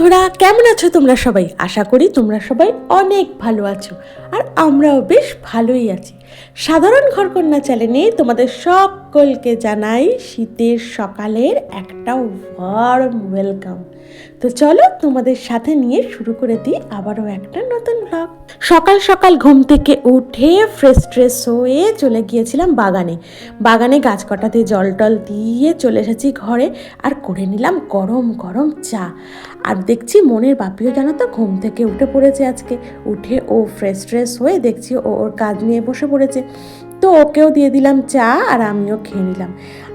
বন্ধুরা, কেমন আছো তোমরা সবাই? আশা করি তোমরা সবাই অনেক ভালো আছো, আর আমরাও বেশ ভালোই আছি। সাধারণ ঘরকন্যা চ্যানেলে তোমাদের সকলকে জানাই শীতের সকালের একটা ওয়ার্ম ওয়েলকাম তো চলো তোমাদের সাথে নিয়ে শুরু করে দিই আবারও একটা নতুন ব্লগ সকাল সকাল ঘুম থেকে উঠে ফ্রেশ ট্রেশ হয়ে চলে গিয়েছিলাম বাগানে। বাগানে গাছ কটাতে জল টল দিয়ে চলে এসেছি ঘরে আর করে নিলাম গরম গরম চা। আর দেখছি মনের বাপিও জানো তো ঘুম থেকে উঠে পড়েছে আজকে। উঠে ও ফ্রেশ ট্রেশ হয়ে দেখছি ও ওর কাজ নিয়ে বসে পড়েছে তো ওকেও দিয়ে দিলাম চা আর আমিও খেয়ে নিলাম।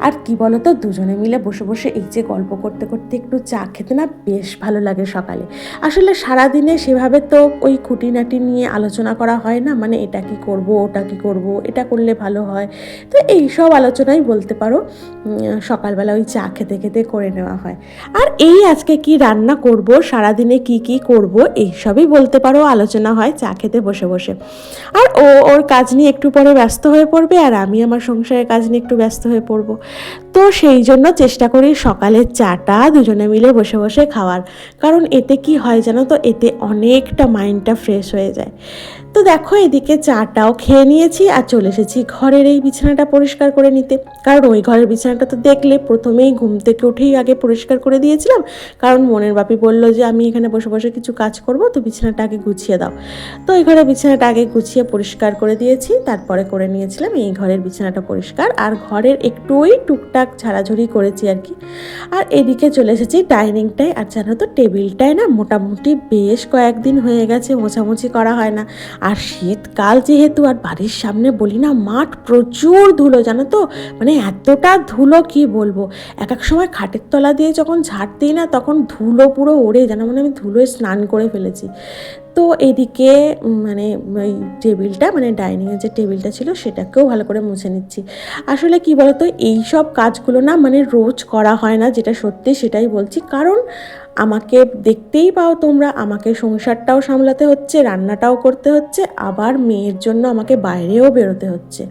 আর কি বলো তো দুজনে মিলে বসে বসে এই যে গল্প করতে করতে একটু চা খেতে না বেশ ভালো লাগে সকালে। আসলে সারাদিনে সেভাবে তো ওই খুঁটিনাটি নিয়ে আলোচনা করা হয় না মানে এটা কি করব, ওটা কি করব, এটা করলে ভালো হয়। তো এই সব আলোচনাই বলতে পারো সকালবেলা ওই চা খেতে খেতে করে নেওয়া হয়। আর এই আজকে কি রান্না করব, সারাদিনে কি কি করব এইসবই বলতে পারো, আলোচনা হয় চা খেতে বসে বসে। আর ও, ওর কাজ নিয়ে একটু পরে ব্যস্ত হয়ে পড়বে, আর আমি আমার সংসারের কাজ নিয়ে একটু ব্যস্ত হয়ে পড়ব। তো সেই জন্য চেষ্টা করি সকালের চাটা দুজনে মিলে বসে বসে খাওয়ার। কারণ এতে কি হয় জানো তো? এতে অনেকটা মাইন্ডটা ফ্রেশ হয়ে যায়। তো দেখো, এদিকে চাটাও খেয়ে নিয়েছি আর চলে এসেছি ঘরের এই বিছানাটা পরিষ্কার করে নিতে। কারণ ওই ঘরের বিছানাটা তো দেখলে প্রথমেই ঘুম থেকে উঠেই আগে পরিষ্কার করে দিয়েছিলাম। কারণ মনের বাপি বলল যে, আমি এখানে বসে বসে কিছু কাজ করব, তো বিছানাটা আগে গুছিয়ে দাও। তো এই ঘরের বিছানাটা আগে গুছিয়ে পরিষ্কার করে দিয়েছি, তারপরে করে নিয়েছিলাম এই ঘরের বিছানাটা পরিষ্কার। আর ঘরের একটুই টুকটাক ঝাড়াঝড়ি করেছি আর কি। আর এদিকে চলে এসেছি ডাইনিংটায় আর জানো তো, টেবিলটায় না মোটামুটি বেশ কয়েকদিন হয়ে গেছে, মোছামুছি করা হয় না। আর শীতকাল যেহেতু আর বাড়ির সামনে বলি না, মাঠ প্রচুর ধুলো, জানো তো? মানে এতটা ধুলো কি বলব? এক এক সময় খাটের তলা দিয়ে যখন ঝাড় দিই না, তখন ধুলো পুরো ওড়ে, যেন মানে আমি ধুলোয় স্নান করে ফেলেছি। তো এদিকে মানে ওই টেবিলটা মানে ডাইনিংয়ের যে টেবিলটা ছিল, সেটাকেও ভালো করে মুছে নিচ্ছি। আসলে কি বলতো এই সব কাজগুলো না মানে রোজ করা হয় না, যেটা সত্যি সেটাই বলছি। কারণ আমাকে দেখতেই পাও তোমরা, আমাকে সংসারটাও সামলাতে হচ্ছে, রান্নাটাও করতে হচ্ছে, আবার মেয়ের জন্য আমাকে বাইরেও বেরোতে হচ্ছে।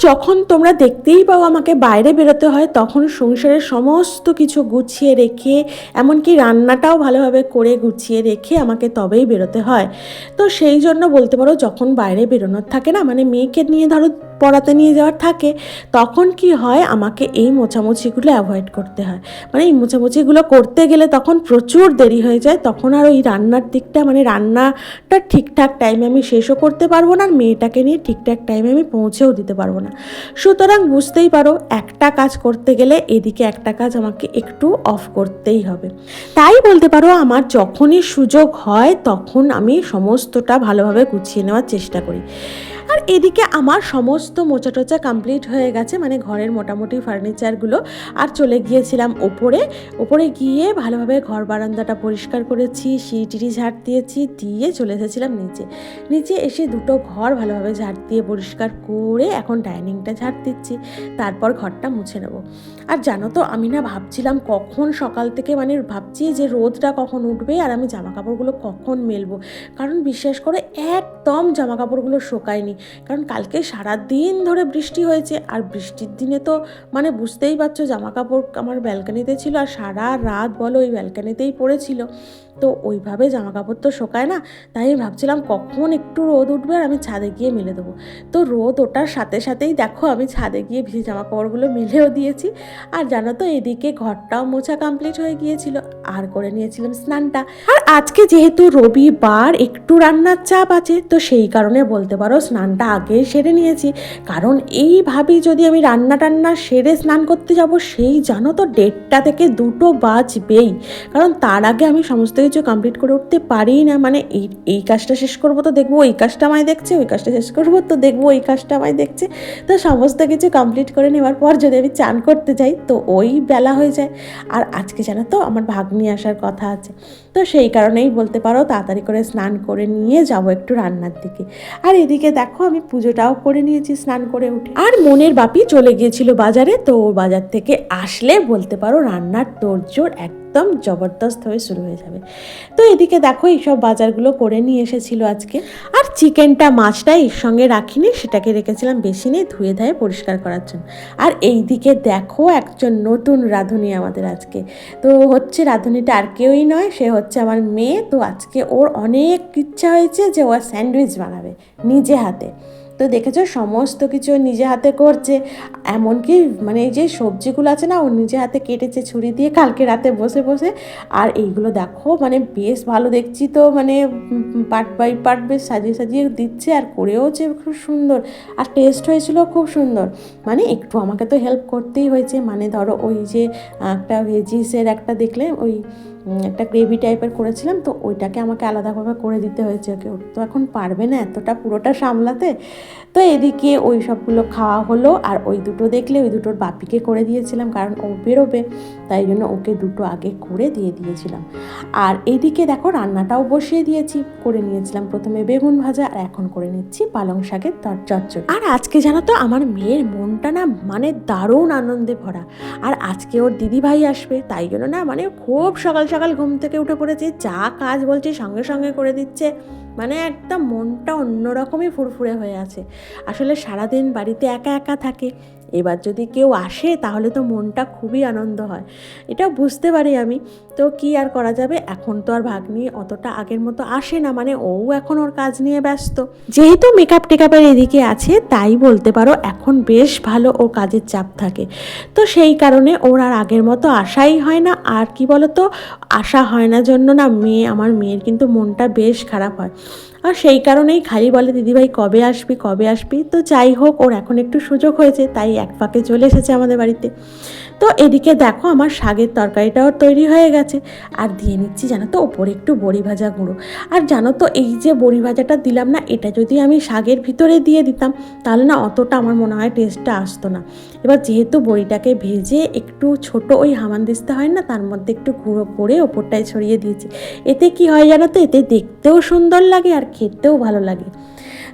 যখন তোমরা দেখতেই পাও আমাকে বাইরে বেরোতে হয়, তখন সংসারের সমস্ত কিছু গুছিয়ে রেখে, এমনকি রান্নাটাও ভালোভাবে করে গুছিয়ে রেখে আমাকে তবেই বেরোতে হয়। তো সেই জন্য বলতে পারো যখন বাইরে বেরোনোর থাকে না মানে মেয়েকে নিয়ে ধরো পড়াতে নিয়ে যাওয়ার থাকে, তখন কি হয়, আমাকে এই মোছামুছিগুলো অ্যাভয়েড করতে হয়। মানে এই মোছামুছিগুলো করতে গেলে তখন প্রচুর দেরি হয়ে যায়, তখন আর ওই রান্নার দিকটা মানে রান্নাটা ঠিকঠাক টাইমে আমি শেষও করতে পারব না, আর মেয়েটাকে নিয়ে ঠিকঠাক টাইমে আমি পৌঁছেও দিতে পারব না। সুতরাং বুঝতেই পারো, একটা কাজ করতে গেলে এদিকে একটা কাজ আমাকে একটু অফ করতেই হবে। তাই বলতে পারো, আমার যখনই সুযোগ হয়, তখন আমি সমস্তটা ভালোভাবে গুছিয়ে নেওয়ার চেষ্টা করি। এদিকে আমার সমস্ত মোচা টোচা কমপ্লিট হয়ে গেছে মানে ঘরের মোটামুটি ফার্নিচারগুলো আর চলে গিয়েছিলাম ওপরে। ওপরে গিয়ে ভালোভাবে ঘর বারান্দাটা পরিষ্কার করেছি সিঁড়িটিরি ঝাড় দিয়েছি, দিয়ে চলে এসেছিলাম নিচে। নিচে এসে দুটো ঘর ভালোভাবে ঝাড় দিয়ে পরিষ্কার করে এখন ডাইনিংটা ঝাড় দিচ্ছি, তারপর ঘরটা মুছে নেব। আর জানো তো, আমি না ভাবছিলাম কখন সকাল থেকে মানে ভাবছি যে রোদটা কখন উঠবে আর আমি জামা কাপড়গুলো কখন মেলবো। কারণ বিশ্বাস করে একদম জামা কাপড়গুলো শোকায়নি। কারণ কালকে সারা দিন ধরে বৃষ্টি হয়েছে, আর বৃষ্টির দিনে তো মানে বুঝতেই পারছ জামা কাপড় আমার ব্যালকানিতে ছিল, আর সারা রাত বলো ওই ব্যালকানিতেই পড়েছিল। তো ওইভাবে জামা কাপড় তো শোকায় না, তাই আমি ভাবছিলাম কখন একটু রোদ উঠবে আর আমি ছাদে গিয়ে মেলে দেবো। তো রোদ ওঠার সাথে সাথেই দেখো আমি ছাদে গিয়ে ভিজে জামা কাপড়গুলো মেলেও দিয়েছি। আর জানো তো এদিকে ঘরটাও মোছা কমপ্লিট হয়ে গিয়েছিল, আর করে নিয়েছিলাম স্নানটা। আর আজকে যেহেতু রবিবার একটু রান্নার চাপ আছে, তো সেই কারণে বলতে পারো স্নানটা আগেই সেরে নিয়েছি। কারণ এইভাবেই যদি আমি রান্না টান্না সেরে স্নান করতে যাব, সেই জানো তো দেড়টা থেকে দুটো বাজবেই। কারণ তার আগে আমি সমস্ত কিছু কমপ্লিট করে উঠতে পারি না। মানে এই এই কাজটা শেষ করব তো দেখব ওই কাজটা আমায় দেখছে, ওই কাজটা শেষ করব তো দেখব ওই কাজটা আমায় দেখছে। তো সমস্ত কিছু কমপ্লিট করে নেওয়ার পর যদি আমি চান করতে যাই, তো ওই বেলা হয়ে যায়। আর আজকে জানো তো আমার ভাগ্নি আসার কথা আছে। তো সেই কারণেই বলতে পারো তাড়াতাড়ি করে স্নান করে নিয়ে যাব একটু রান্নার দিকে। আর এদিকে দেখো আমি পুজোটাও করে নিয়েছি স্নান করে উঠে। আর মনের বাপি চলে গিয়েছিল বাজারে, তো বাজার থেকে আসলে বলতে পারো রান্নার তোড়জোড় একদম জবরদস্ত হয়ে শুরু হয়ে যাবে। তো এদিকে দেখো এইসব বাজারগুলো করে নিয়ে এসেছিল আজকে। আর চিকেনটা, মাছটা এর সঙ্গে রাখিনি, সেটাকে রেখেছিলাম বেসিনে ধুয়ে ধায়ে পরিষ্কার করার জন্য। আর এইদিকে দেখো একজন নতুন রাঁধুনি আমাদের আজকে। তো হচ্ছে রাঁধুনিটা আর কেউই নয়, সে হচ্ছে হচ্ছে আমার মেয়ে। তো আজকে ওর অনেক ইচ্ছা হয়েছে যে ও স্যান্ডউইচ বানাবে নিজে হাতে। তো দেখেছ সমস্ত কিছু নিজে হাতে করছে। এমনকি মানে এই যে সবজিগুলো আছে না, ও নিজে হাতে কেটেছে ছুরি দিয়ে কালকে রাতে বসে বসে। আর এইগুলো দেখো মানে বেশ ভালো দেখছি তো মানে পার্ট বাই পার্ট বেশ সাজিয়ে সাজিয়ে দিচ্ছে আর করেওছে খুব সুন্দর। আর টেস্ট হয়েছিল খুব সুন্দর। মানে একটু আমাকে তো হেল্প করতেই হয়েছে। মানে ধরো ওই যে একটা ভেজিসের একটা দেখলে ওই একটা গ্রেভি টাইপের করেছিলাম, তো ওইটাকে আমাকে আলাদাভাবে করে দিতে হয়েছে ওকে। তো এখন পারবে না এতটা পুরোটা সামলাতে। তো এদিকে ওই সবগুলো খাওয়া হলো, আর ওই দুটো দেখলে ওই দুটোর বাপিকে করে দিয়েছিলাম, কারণ ও বেরোবে, তাই জন্য ওকে দুটো আগে করে দিয়ে দিয়েছিলাম। আর এদিকে দেখো রান্নাটাও বসিয়ে দিয়েছি, করে নিয়েছিলাম প্রথমে বেগুন ভাজা, আর এখন করে নিচ্ছি পালং শাকের তর, চচ্চড়ি। আর আজকে জানো তো আমার মেয়ের মনটা না মানে দারুণ আনন্দে ভরা। আর আজকে ওর দিদি ভাই আসবে, তাই জন্য না মানে খুব সকাল সকাল ঘুম থেকে উঠে পড়েছি, যা কাজ বলছি সঙ্গে সঙ্গে করে দিচ্ছে। মানে একদম মনটা অন্যরকমই ফুরফুরে হয়ে আছে। আসলে সারাদিন বাড়িতে একা একা থাকে এবার যদি কেউ আসে, তাহলে তো মনটা খুবই আনন্দ হয়। এটা বুঝতে পারি আমি। তো কি আর করা যাবে? এখন তো আর ভাগ্নি অতটা আগের মতো আসে না মানে ও এখন ওর কাজ নিয়ে ব্যস্ত। যেহেতু মেকআপ টেকআপের এদিকে আছে, তাই বলতে পারো এখন বেশ ভালো ও কাজের চাপ থাকে। তো সেই কারণে ওর আর আগের মতো আশাই হয় না। আর কি বলতো? আশা হয় না জন্য না মেয়ে, আমার মেয়ের কিন্তু মনটা বেশ খারাপ হয়। আর সেই কারণেই খালি বলে, দিদিভাই, কবে আসবি কবে আসবি? তো যাই হোক, ওর এখন একটু সুযোগ হয়েছে, তাই এক ফাঁকে চলে এসেছে আমাদের বাড়িতে। তো এদিকে দেখো আমার শাকের তরকারিটাও তৈরি হয়ে গেছে। আর দিয়ে নিচ্ছি জানো তো ওপরে একটু বড়ি ভাজা গুঁড়ো। আর জানো তো এই যে বড়ি ভাজাটা দিলাম না, এটা যদি আমি শাগের ভিতরে দিয়ে দিতাম, তাহলে না অতটা আমার মনে হয় টেস্টটা আসতো না। এবার যেহেতু বড়িটাকে ভেজে একটু ছোট ওই হামানদিস্তা হয় না, তার মধ্যে একটু গুঁড়ো করে ওপরটায় ছড়িয়ে দিয়েছি। এতে কি হয় জানো তো, এতে দেখতেও সুন্দর লাগে আর খেতেও ভালো লাগে।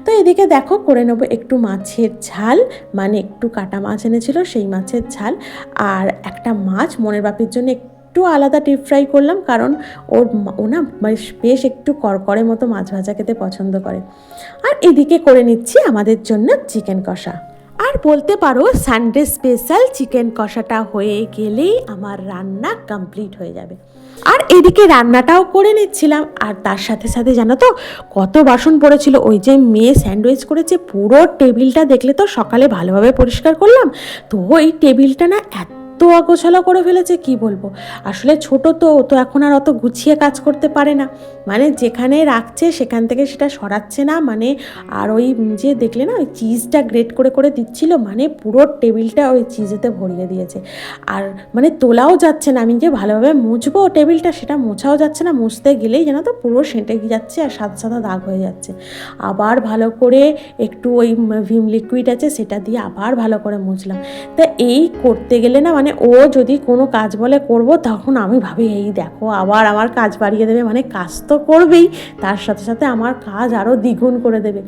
তো এদিকে দেখো, করে নেব একটু মাছের ঝাল। মানে একটু কাটা মাছ এনেছিল, সেই মাছের ঝাল। আর একটা মাছ মনের বাপির জন্য একটু আলাদা ডিপ ফ্রাই করলাম, কারণ ওর ও না বেশ বেশ একটু করকরে মতো মাছ ভাজা খেতে পছন্দ করে। আর এদিকে করে নিচ্ছি আমাদের জন্য চিকেন কষা। আর বলতে পারো সানডে স্পেশাল চিকেন কষাটা হয়ে গেলেই আমার রান্না কমপ্লিট হয়ে যাবে। আর এদিকে রান্নাটাও করে নিচ্ছিলাম, আর তার সাথে সাথে জানো তো, কত বাসন পড়েছিল। ওই যে মেয়ে স্যান্ডউইচ করেছে, পুরো টেবিলটা দেখলে তো সকালে ভালোভাবে পরিষ্কার করলাম। তো ওই টেবিলটা না এত অগোছালো করে ফেলেছে, কি বলব? আসলে ছোট তো তো এখন আর অত গুছিয়ে কাজ করতে পারে না। মানে যেখানে রাখছে, সেখান থেকে সেটা সরাচ্ছে না। মানে আর ওই যে দেখলে না, ওই চিজটা গ্রেট করে করে দিচ্ছিল মানে পুরো টেবিলটা ওই চিজেতে ভরিয়ে দিয়েছে। আর মানে তোলাও যাচ্ছে না। আমি যে ভালোভাবে মুছবো টেবিলটা, সেটা মোছাও যাচ্ছে না। মুছতে গেলেই যেন তো, পুরো সেঁটে যাচ্ছে আর সাদা সাদা দাগ হয়ে যাচ্ছে। আবার ভালো করে একটু ওই ভিম লিকুইড আছে, সেটা দিয়ে আবার ভালো করে মুছলাম। তা এই করতে গেলে না মানে ও যদি কোনো কাজ বলে করব, তখন আমি ভাবি, এই দেখো, আবার আমার কাজ বাড়িয়ে দেবে। মানে কাজ তো করবেই, তার সাথে সাথে আমার কাজ আরও দ্বিগুণ করে দেবে।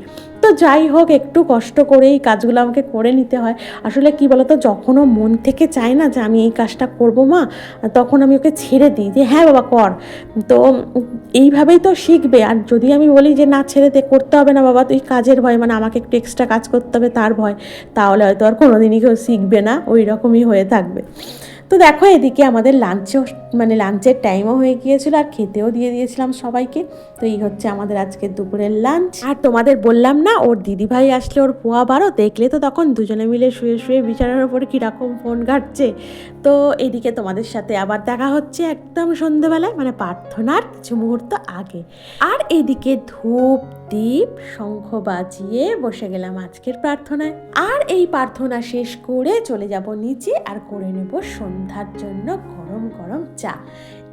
তো যাই হোক, একটু কষ্ট করে এই কাজগুলো আমাকে করে নিতে হয়। আসলে কি বলতো যখন ও মন থেকে চায় না যে আমি এই কাজটা করব মা, তখন আমি ওকে ছেড়ে দিই যে হ্যাঁ বাবা, কর। তো এইভাবেই তো শিখবে। আর যদি আমি বলি যে, না, ছেড়ে দে, করতে হবে না বাবা, তুই কাজের ভয় মানে আমাকে একটু এক্সট্রা কাজ করতে হবে তার ভয়, তাহলে হয়তো আর কোনোদিনই কেউ শিখবে না, ওই রকমই হয়ে থাকবে। তো দেখো, এদিকে আমাদের লাঞ্চও মানে লাঞ্চের টাইমও হয়ে গিয়েছিল আর খেতেও দিয়ে দিয়েছিলাম সবাইকে। তো এই হচ্ছে আমাদের আজকে দুপুরের লাঞ্চ আর তোমাদের বললাম না, ওর দিদিভাই আসলে ওর পোয়া বারো, দেখলে তো তখন দুজনে মিলে শুয়ে শুয়ে বিছানার ওপর কীরকম ফোন ঘাটছে। তো এদিকে তোমাদের সাথে আবার দেখা হচ্ছে একদম সন্ধেবেলায় মানে প্রার্থনার কিছু মুহূর্ত আগে। আর এদিকে ধূপ দীপ, শঙ্খ বাজিয়ে বসে গেলাম আজকের প্রার্থনায়। আর এই প্রার্থনা শেষ করে চলে যাব নিচে আর করে নেব সন্ধ্যার জন্য গরম চা।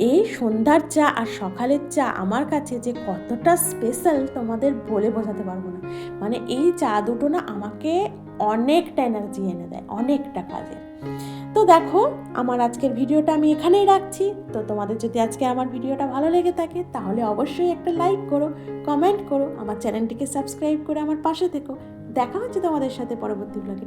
এই সন্ধ্যার চা আর সকালের চা আমার কাছে যে কতটা স্পেশাল তোমাদের বলে বোঝাতে পারব না। মানে এই চা দুটো না আমাকে অনেকটা এনার্জি এনে দেয়, অনেকটা কাজে। তো দেখো, আমার আজকের ভিডিওটা আমি এখানেই রাখছি। তো তোমাদের যদি আজকে আমার ভিডিওটা ভালো লেগে থাকে, তাহলে অবশ্যই একটা লাইক করো কমেন্ট করো, আমার চ্যানেলটিকে সাবস্ক্রাইব করে আমার পাশে থেকো। দেখা হচ্ছে তোমাদের সাথে পরবর্তী ব্লগে